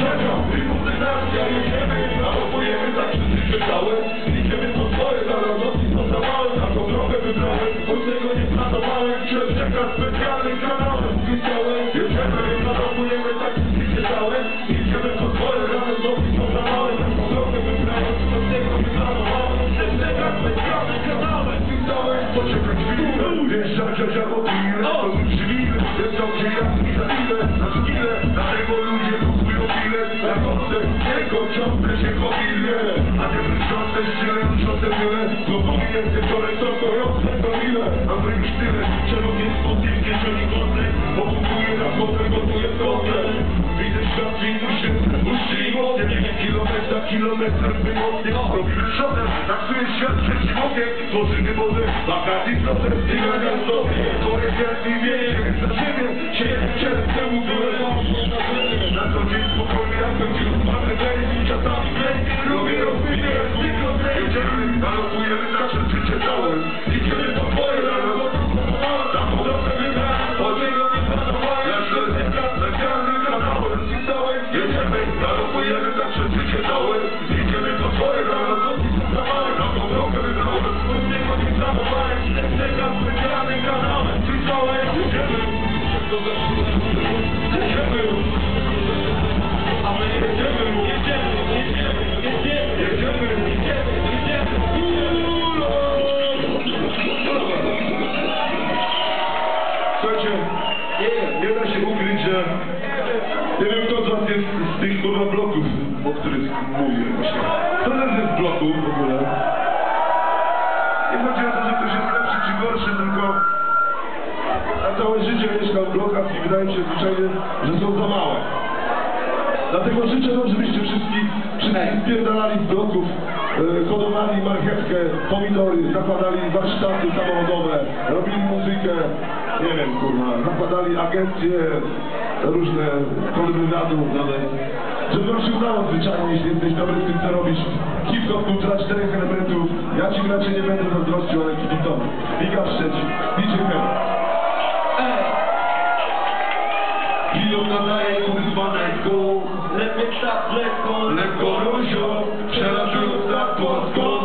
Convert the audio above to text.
czekam, imputyzacja, jedziemy, nalopujemy tak życie całe. Idziemy po swoje, zaraz nocy małe, taką drogę wybrałem, choć tego nie planowałem. Przez czeka specjalnym kanałem, pisałem, jedziemy, nalopujemy tak życie całe. Idziemy po swoje, zaraz nocy małe, taką drogę wybrałem, choć tego nie planowałem. Przez czeka specjalnym kanałem, pisałem, poczekaj chwilę, wiesz, że bo ile, to już ile, jest dobrze, jak mi ciągle się chowili, a nie wyszące ściele, ruszące myle, bo powinien ty wczoraj to kojące to ile, wy już tyle, czemu nie spodnie w kieszeni bo kupuję na potem, gotuję kątę, widzę świat w innym się, uścili mocnie, kilometr za kilometrem wymocnie, robimy szotem, taksuje świat przeciwogiem, tworzymy wodę, wakacji protest, i na miasto, to jest jak i wieje, za siebie, się czerw nasze życie nie wiem kto z was jest z tych kurwa bloków, o których mówię właśnie. Kto z nas jest z bloku w ogóle? Nie chodzi o to, że ktoś jest lepszy czy gorszy, tylko na całe życie mieszkam w blokach i wydaje mi się zwyczajnie, że są za małe. Dlatego życzę wam, żebyście wszystkich, wszystkich spierdalali z bloków, e, hodowali marchewkę, pomidory, zakładali warsztaty samochodowe, robili muzykę, nie wiem kurwa, zakładali agencje różne, wywiadu nawet. Żeby wam się udało zwyczajnie, jeśli jesteś dobry w tym, co robisz. Hip-hop kultura czterech elementów. Ja ci raczej nie będę zazdrościł, ale kibicowi. Big up Szczecin. DJ Hell. Pilot nadaje kurwa lekko Lepiej tak lekko, Lekko rozio Przelatując nad Polską Let's go.